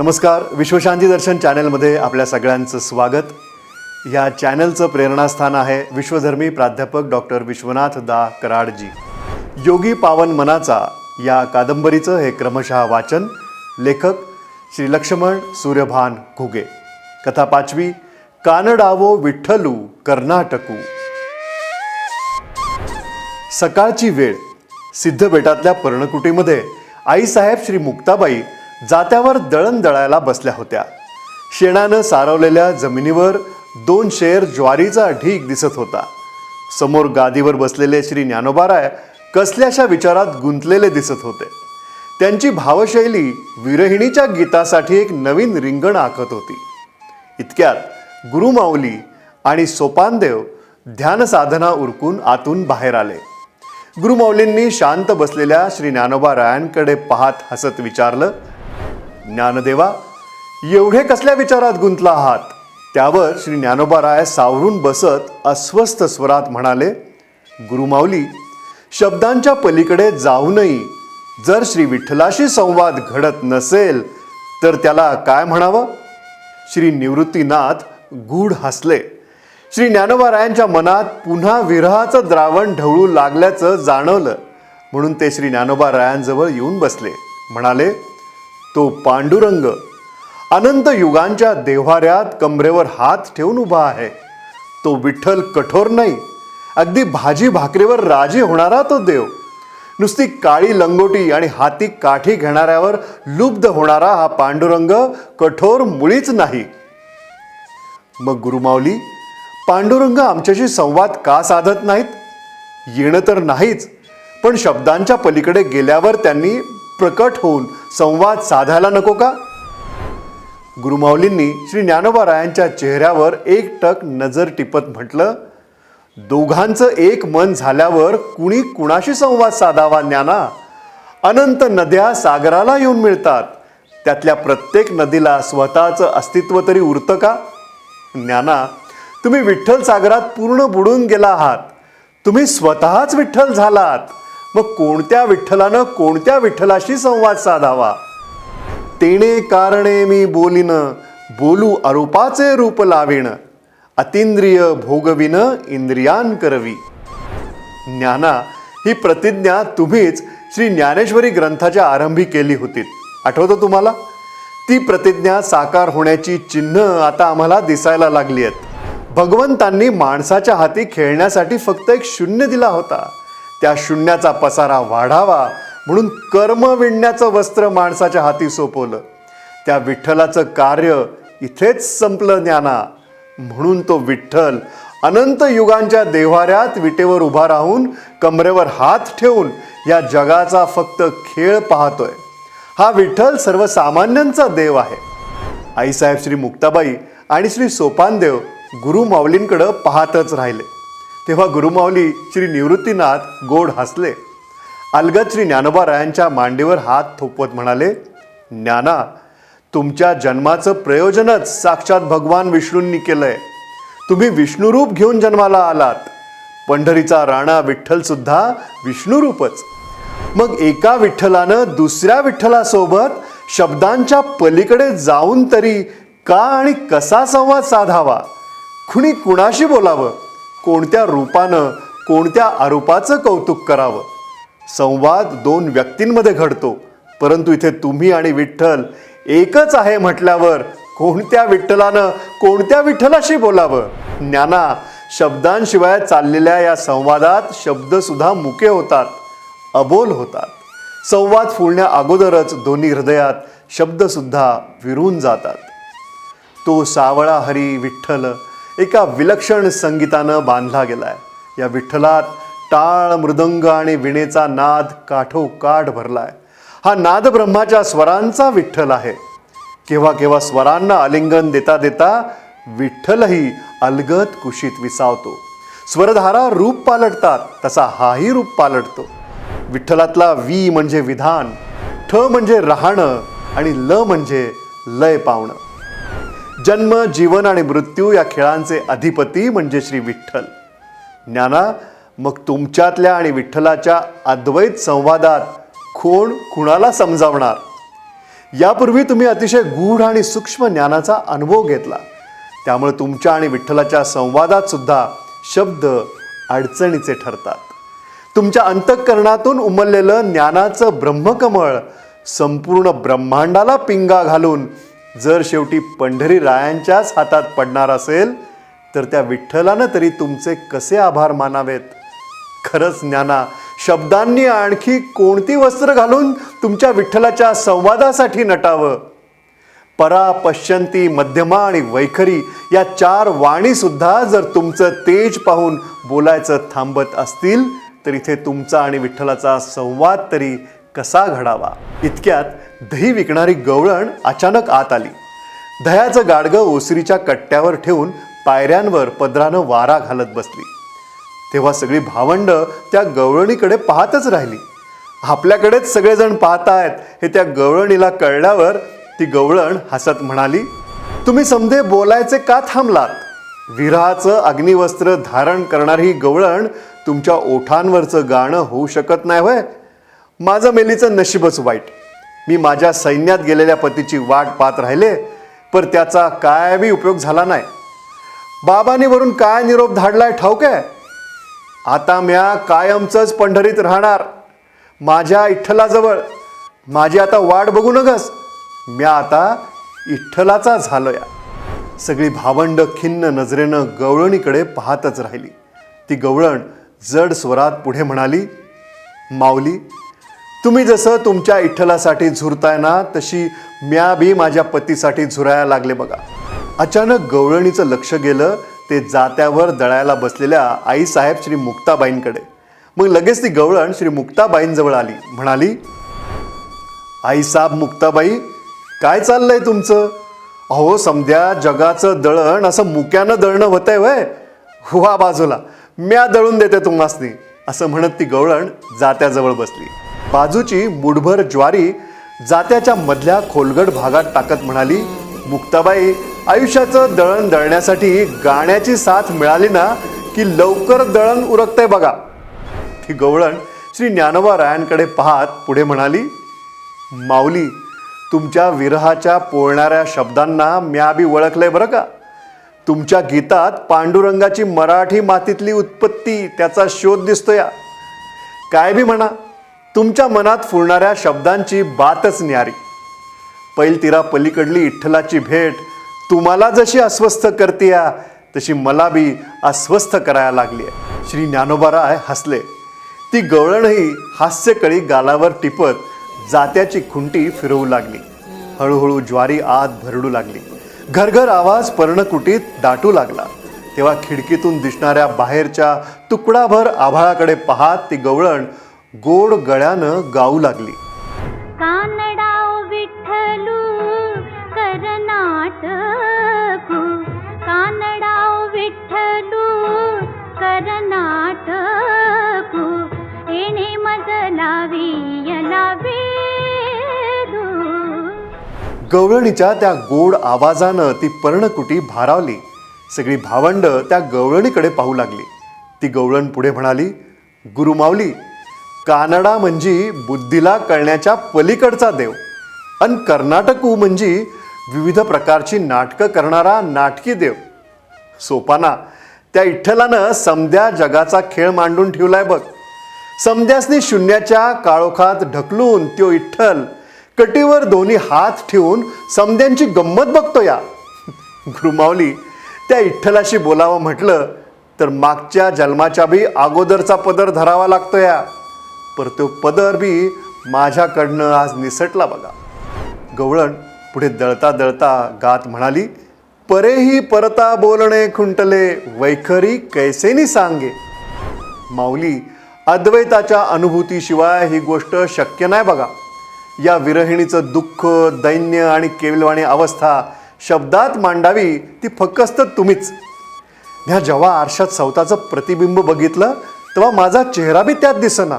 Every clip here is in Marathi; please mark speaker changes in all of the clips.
Speaker 1: नमस्कार विश्वशांती दर्शन चॅनलमध्ये आपल्या सगळ्यांचं स्वागत. या चॅनलचं प्रेरणास्थान आहे विश्वधर्मी प्राध्यापक डॉक्टर विश्वनाथ दा कराडजी. योगी पावन मनाचा या कादंबरीचं हे क्रमशः वाचन लेखक श्री लक्ष्मण सूर्यभान घुगे. कथा पाचवी कानडावो विठ्ठलू कर्नाटकू. सकाळची वेळ सिद्धबेटातल्या पर्णकुटीमध्ये आईसाहेब श्री मुक्ताबाई जात्यावर दळण दळायला बसल्या होत्या. शेणानं सारवलेल्या जमिनीवर दोन शेर ज्वारीचा ढीक दिसत होता. समोर गादीवर बसलेले श्री ज्ञानोबाराय कसल्याशा विचारात गुंतलेले दिसत होते. त्यांची भावशैली विरहिणीच्या गीतासाठी एक नवीन रिंगण आखत होती. इतक्यात गुरुमाऊली आणि सोपानदेव ध्यान साधना उरकून आतून बाहेर आले. गुरुमाऊलींनी शांत बसलेल्या श्री ज्ञानोबा रायांकडे पाहत हसत विचारलं ज्ञानदेवा एवढे कसल्या विचारात गुंतला आहात? त्यावर श्री ज्ञानोबा राय सावरून बसत अस्वस्थ स्वरात म्हणाले गुरुमाऊली शब्दांच्या पलीकडे जाऊनही जर श्री विठ्ठलाशी संवाद घडत नसेल तर त्याला काय म्हणावं? श्री निवृत्तीनाथ गूढ हसले. श्री ज्ञानोबारायांच्या मनात पुन्हा विरहाचं द्रावण ढवळू लागल्याचं जाणवलं. म्हणून ते श्री ज्ञानोबा रायांजवळ येऊन बसले. म्हणाले तो पांडुरंग. अनंत युगांच्या देव्हाऱ्यात कमरेवर हात ठेवून उभा आहे. तो विठ्ठल कठोर नाही. अगदी भाजी भाकरीवर राजी होणारा तो देव. नुसती काळी लंगोटी आणि हाती काठी घेणाऱ्यावर लुब्ध होणारा हा पांडुरंग कठोर मुळीच नाही. मग गुरुमाऊली पांडुरंग आमच्याशी संवाद का साधत नाहीत? येणं तर नाहीच पण शब्दांच्या पलीकडे गेल्यावर त्यांनी प्रकट होऊन संवाद साधायला नको का? गुरुमाऊलींनी श्री ज्ञानोबा रायांच्या चेहऱ्यावर एक टक नजर टिपत म्हटलं दोघांचं एक मन झाल्यावर कुणी कुणाशी संवाद साधावा ज्ञाना? अनंत नद्या सागराला येऊन मिळतात. त्यातल्या प्रत्येक नदीला स्वतःचं अस्तित्व तरी उरतं का? ज्ञाना तुम्ही विठ्ठल सागरात पूर्ण बुडून गेला आहात. तुम्ही स्वतःच विठ्ठल झालात. मग कोणत्या विठ्ठलानं कोणत्या विठ्ठलाशी संवाद साधावा? तेणे कारणे मी बोलिन बोलू अरूपाचे रूप लाविण अतिंद्रिय भोगविन इंद्रियान करवी. ज्ञाना ही प्रतिज्ञा तुम्हीच श्री ज्ञानेश्वरी ग्रंथाच्या आरंभी केली होती आठवतं तुम्हाला? ती प्रतिज्ञा साकार होण्याची चिन्ह आता आम्हाला दिसायला लागली आहेत. भगवंतांनी माणसाच्या हाती खेळण्यासाठी फक्त एक शून्य दिला होता. त्या शून्याचा पसारा वाढावा म्हणून कर्म विणण्याचं वस्त्र माणसाच्या हाती सोपवलं. त्या विठ्ठलाचं कार्य इथेच संपलं ज्ञाना. म्हणून तो विठ्ठल अनंत युगांच्या देव्हाऱ्यात विटेवर उभा राहून कमरेवर हात ठेवून या जगाचा फक्त खेळ पाहतोय. हा विठ्ठल सर्वसामान्यांचा देव आहे. आईसाहेब श्री मुक्ताबाई आणि श्री सोपानदेव गुरु माऊलींकडं पाहतच राहिले. तेव्हा गुरुमाऊली श्री निवृत्तीनाथ गोड हसले. अलगद श्री ज्ञानोबा रायांच्या मांडीवर हात थोपवत म्हणाले ज्ञाना तुमच्या जन्माचं प्रयोजनच साक्षात भगवान विष्णूंनी केलंय. तुम्ही विष्णुरूप घेऊन जन्माला आलात. पंढरीचा राणा विठ्ठल सुद्धा विष्णुरूपच. मग एका विठ्ठलानं दुसऱ्या विठ्ठलासोबत शब्दांच्या पलीकडे जाऊन तरी का आणि कसा संवाद साधावा? कुणी कुणाशी बोलावं? कोणत्या रूपानं कोणत्या आरोपाचं कौतुक करावं? संवाद दोन व्यक्तींमध्ये घडतो परंतु इथे तुम्ही आणि विठ्ठल एकच आहे म्हटल्यावर कोणत्या विठ्ठलानं कोणत्या विठ्ठलाशी बोलावं? ज्ञाना शब्दांशिवाय चाललेल्या या संवादात शब्दसुद्धा मुके होतात अबोल होतात. संवाद फुलण्या अगोदरच दोन्ही हृदयात शब्दसुद्धा विरून जातात. तो सावळा हरी विठ्ठल एका विलक्षण संगीतानं बांधला गेलाय. या विठ्ठलात टाळ मृदंग आणि विणेचा नाद काठोकाठ भरलाय. हा नाद ब्रह्माच्या स्वरांचा विठ्ठल आहे. केव्हा केव्हा स्वरांना आलिंगन देता देता विठ्ठलही अलगद कुशीत विसावतो. स्वरधारा रूप पालटतात तसा हाही रूप पालटतो. विठ्ठलातला वी म्हणजे विधान ठ म्हणजे राहणं आणि ल म्हणजे लय पावणं. जन्म जीवन आणि मृत्यू या खेळांचे अधिपती म्हणजे श्री विठ्ठल. ज्ञाना मग तुमच्यातल्या आणि विठ्ठलाच्या अद्वैत संवादात कोण कुणाला समजावणार? यापूर्वी तुम्ही अतिशय गूढ आणि सूक्ष्म ज्ञानाचा अनुभव घेतला. त्यामुळे तुमच्या आणि विठ्ठलाच्या संवादात सुद्धा शब्द अडचणीचे ठरतात. तुमच्या अंतःकरणातून उमललेलं ज्ञानाचं ब्रह्मकमळ संपूर्ण ब्रह्मांडाला पिंगा घालून जर शेवटी पंढरी रायांच्याच हातात पडणार असेल तर त्या विठ्ठलानं तरी तुमचे कसे आभार मानावेत? खरंच ज्ञाना शब्दांनी आणखी कोणती वस्त्र घालून तुमच्या विठ्ठलाच्या संवादासाठी नटावं? परा पश्यंती मध्यमा आणि वैखरी या चार वाणी सुद्धा जर तुमचं तेज पाहून बोलायचं थांबत असतील तर इथे तुमचा आणि विठ्ठलाचा संवाद तरी कसा घडावा? इतक्यात दही विकणारी गवळण अचानक आत आली. दह्याचं गाडगं ओसरीच्या कट्ट्यावर ठेवून पायऱ्यांवर पदरानं वारा घालत बसली. तेव्हा सगळी भावंड त्या गवळणीकडे पाहतच राहिली. आपल्याकडेच सगळेजण पाहतायत हे त्या गवळणीला कळल्यावर ती गवळण हसत म्हणाली तुम्ही समधे बोलायचे का थांबलात? विराचं अग्निवस्त्र धारण करणारी ही गवळण तुमच्या ओठांवरचं गाणं होऊ शकत नाही होय? माझं मेलीचं नशीबच वाईट. मी माझ्या सैन्यात गेलेल्या पतीची वाट पाहत राहिले पर त्याचा कायबी उपयोग झाला नाही. बाबाने वरून काय निरोप धाडलाय ठाऊक आहे? आता म्या कायमचंच पंढरीत राहणार. माझ्या इठ्ठलाजवळ. माझी आता वाट बघू नगस. म्या आता इठ्ठलाचा झालोया. सगळी भावंड खिन्न नजरेनं गवळणीकडे पाहतच राहिली. ती गवळण जड स्वरात पुढे म्हणाली माऊली तुम्ही जसं तुमच्या इठ्ठलासाठी झुरताय ना तशी म्या बी माझ्या पतीसाठी झुरायला लागले बघा. अचानक गवळणीचं लक्ष गेलं ते जात्यावर दळायला बसलेल्या आईसाहेब श्री मुक्ताबाईंकडे. मग लगेच ती गवळण श्री मुक्ताबाईंजवळ आली. म्हणाली आईसाहेब मुक्ताबाई काय चाललंय तुमचं? अहो समध्या जगाचं दळण असं मुक्यानं दळणं होतंय वय हुवा बाजूला. म्या दळून देते तुम्हासनी असं म्हणत ती गवळण जात्याजवळ बसली. बाजूची मुठभर ज्वारी जात्याच्या मधल्या खोलगड भागात टाकत म्हणाली मुक्ताबाई आयुष्याचं दळण दळण्यासाठी गाण्याची साथ मिळाली ना की लवकर दळण उरकतंय बघा. ती गवळण श्री ज्ञानोबा रायांकडे पाहत पुढे म्हणाली माऊली तुमच्या विरहाच्या पोळणाऱ्या शब्दांना म्या बी ओळखलंय बरं का? तुमच्या गीतात पांडुरंगाची मराठी मातीतली उत्पत्ती त्याचा शोध दिसतो या काय बी म्हणा तुमच्या मनात फुलणाऱ्या शब्दांची बातच न्यारी. पैलतीरा पलीकडली इठ्ठलाची भेट तुम्हाला जशी अस्वस्थ करतीया तशी मला बी अस्वस्थ करायला लागली आहे श्री ज्ञानोबाराय हसले. ती गवळणही हास्यकळी गालावर टिपत जात्याची खुंटी फिरवू लागली. हळूहळू ज्वारी आत भरडू लागली. घरघर आवाज पर्णकुटीत दाटू लागला. तेव्हा खिडकीतून दिसणाऱ्या बाहेरच्या तुकडाभर आभाळाकडे पाहत ती गवळण गोड गळ्यानं गाऊ लागली.
Speaker 2: कानडाव विठ्ठलू करनाटकू कानडाव विठ्ठलू करनाटकू येणे मजलावी
Speaker 1: गवळणीच्या त्या गोड आवाजानं ती पर्णकुटी भारावली. सगळी भावंड त्या गवळणीकडे पाहू लागली. ती गवळण पुढे म्हणाली गुरुमावली कानडा म्हणजे बुद्धीला कळण्याच्या पलीकडचा देव. अन कर्नाटकू म्हणजे विविध प्रकारची नाटकं करणारा नाटकी देव. सोपाना त्या इठ्ठलानं समद्या जगाचा खेळ मांडून ठेवलाय बघ. समद्यासनी शून्याच्या काळोखात ढकलून त्यो इठ्ठल कटीवर दोन्ही हात ठेवून समद्यांची गंमत बघतो या. गुरुमावली त्या इठ्ठलाशी बोलावं म्हटलं तर मागच्या जन्माच्या बी अगोदरचा पदर धरावा लागतो या. पर तो पदर बी माझ्याकडनं आज निसटला बघा. गवळण पुढे दळता दळता गात म्हणाली परेही परता बोलणे खुंटले वैखरी कैसेनी सांगे. माऊली अद्वैताच्या अनुभूतीशिवाय ही गोष्ट शक्य नाही बघा. या विरहिणीचं दुःख दैन्य आणि केविलवाणी अवस्था शब्दात मांडावी ती फक्त तुम्हीच. ह्या जेव्हा आरशात सवताचं प्रतिबिंब बघितलं तेव्हा माझा चेहरा बी त्यात दिसना.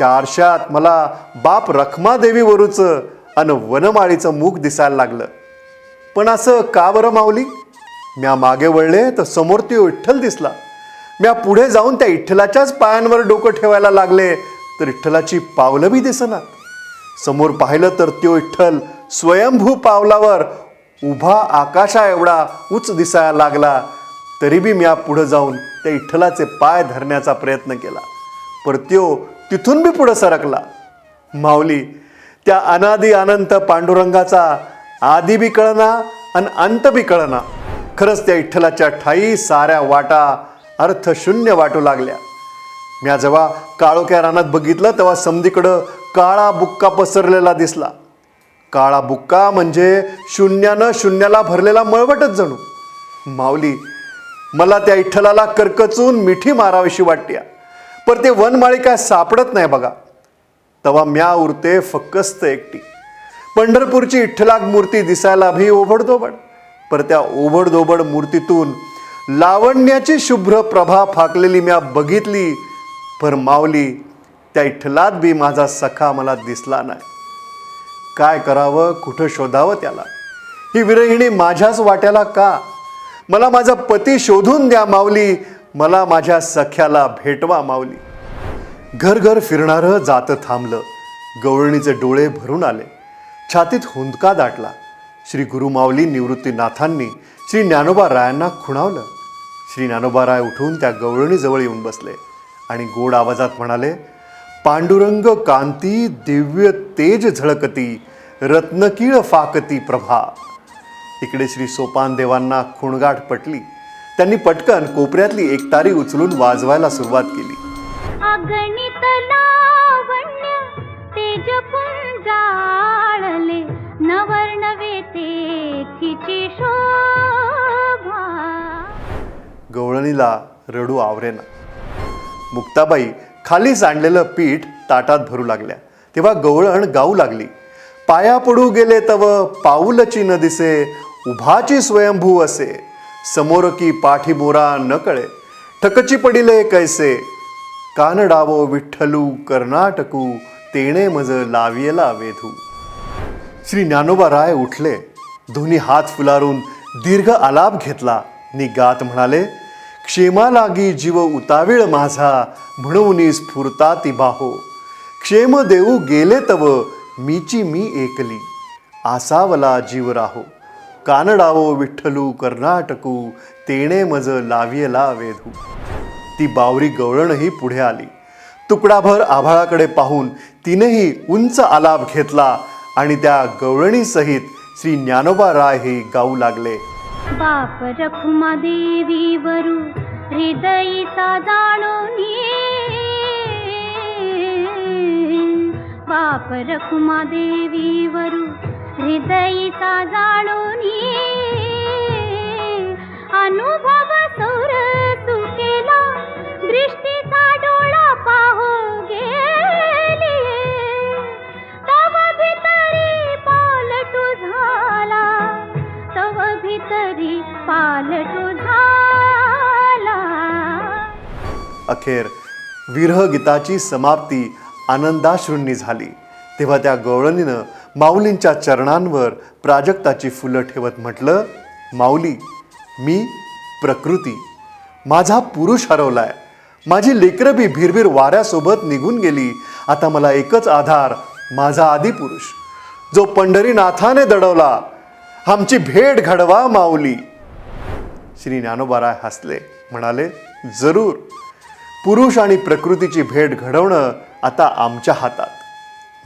Speaker 1: त्या आरशात मला बाप रखमादेवीवरूचं आणि वनमाळीचं मुख दिसायला लागलं. पण असं का बरं माऊली? म्या मागे वळले तर समोर तो विठ्ठल दिसला. म्या पुढे जाऊन त्या विठ्ठलाच्याच पायांवर डोकं ठेवायला लागले तर विठ्ठलाची पावलं बी दिसनात. समोर पाहिलं तर त्यो विठ्ठल स्वयंभू पावलावर उभा आकाशा एवढा उच दिसायला लागला तरी बी म्या पुढं जाऊन त्या विठ्ठलाचे पाय धरण्याचा प्रयत्न केला. पर त्यो तिथून बी पुढं सरकला. माऊली त्या अनादी अनंत पांडुरंगाचा आधी बी कळना आणि अंत बी कळना. खरंच त्या विठ्ठलाच्या ठाई साऱ्या वाटा अर्थशून्य वाटू लागल्या. म्या जेव्हा काळोख्या रानात बघितलं तेव्हा समधीकडं काळा बुक्का पसरलेला दिसला. काळा बुक्का म्हणजे शून्यानं शून्याला भरलेला मळवटच जणू. माऊली मला त्या विठ्ठलाला करकचून मिठी मारावीशी वाटते पर ते वनमाळी काय सापडत नाही बघा. तवा म्या उरते फक्कस्त एकटी. पंढरपूरची इठ्ठलाग मूर्ती दिसायला भी ओबडधोबड. पर त्या ओबडधोबड मूर्तीतून लावण्याची शुभ्र प्रभा फाकलेली म्या बघितली. पर मावली त्या इठ्ठलात बी माझा सखा मला दिसला नाही. काय करावं कुठं शोधावं त्याला? ही विरहिणी माझ्याच वाट्याला का? मला माझा पती शोधून द्या मावली मला माझ्या सख्याला भेटवा माऊली. घर घर फिरणारं जातं थांबलं. गवळणीचे डोळे भरून आले. छातीत हुंदका दाटला. श्री गुरुमाऊली निवृत्तीनाथांनी श्री ज्ञानोबा रायांना खुणावलं. श्री ज्ञानोबा राय उठून त्या गवळणीजवळ येऊन बसले आणि गोड आवाजात म्हणाले पांडुरंग कांती दिव्य तेज झळकती रत्नकीळ फाकती प्रभा. इकडे श्री सोपान देवांना खुणगाठ पटली. त्यांनी पटकन कोपऱ्यातली एकतारी उचलून वाजवायला सुरुवात केली. गवळणीला रडू आवरेना. मुक्ताबाई खाली सांडलेलं पीठ ताटात भरू लागल्या. तेव्हा गवळण गाऊ लागली. पाया पडू गेले तव पाऊलची न दिसे उभाची स्वयंभू असे. समोर की पाठीमोरा न कळे ठकची पडिले कैसे कानडावो विठ्ठलू कर्नाटकू तेणे मज लावियला वेधू. श्री ज्ञानोबा राय उठले दोन्ही हात फुलारून दीर्घ आलाप घेतला. नि गात म्हणाले क्षेमा लागी जीव उतावीळ माझा म्हणून स्फुरता ती बाहो. क्षेम देऊ गेले तव मीची मी एकली. आसावला जीव राहो. कानडावो विठ्ठलू कर्नाटकू तेणे मज लावियला वेधू ती बावरी गवळणही पुढे आली. तुकडाभर आभाळाकडे पाहून तिनेही उंच आलाप घेतला आणि त्या गवळणीसहित श्री ज्ञानोबा राय हे गाऊ लागले.
Speaker 2: बाप रखुमा देवी वरू हृदयीचा जाणून बाप रखुमा देवी वरू हृदयीचा जाणून अनुभव सौर सुकेला दृष्टीचा डोळा पाहो गेली. तव पालटू झाला तव भितरी पालटू झाला.
Speaker 1: अखेर विरह गीताची समाप्ती आनंदाश्रूंनी झाली. तेव्हा त्या गवळणीनं माऊलींच्या चरणांवर प्राजक्ताची फुलं ठेवत म्हटलं माऊली मी प्रकृती. माझा पुरुष हरवलाय. माझी लेकरं बी भिरभिर वाऱ्यासोबत निघून गेली. आता मला एकच आधार माझा आदिपुरुष जो पंढरीनाथाने दडवला. आमची भेट घडवा माऊली. श्री ज्ञानोबाराय हसले. म्हणाले जरूर. पुरुष आणि प्रकृतीची भेट घडवणं आता आमच्या हातात.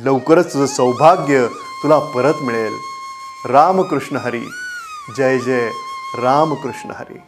Speaker 1: लवकरच तुझं सौभाग्य तुला परत मिळेल. रामकृष्ण हरी. जय जय रामकृष्ण हरी.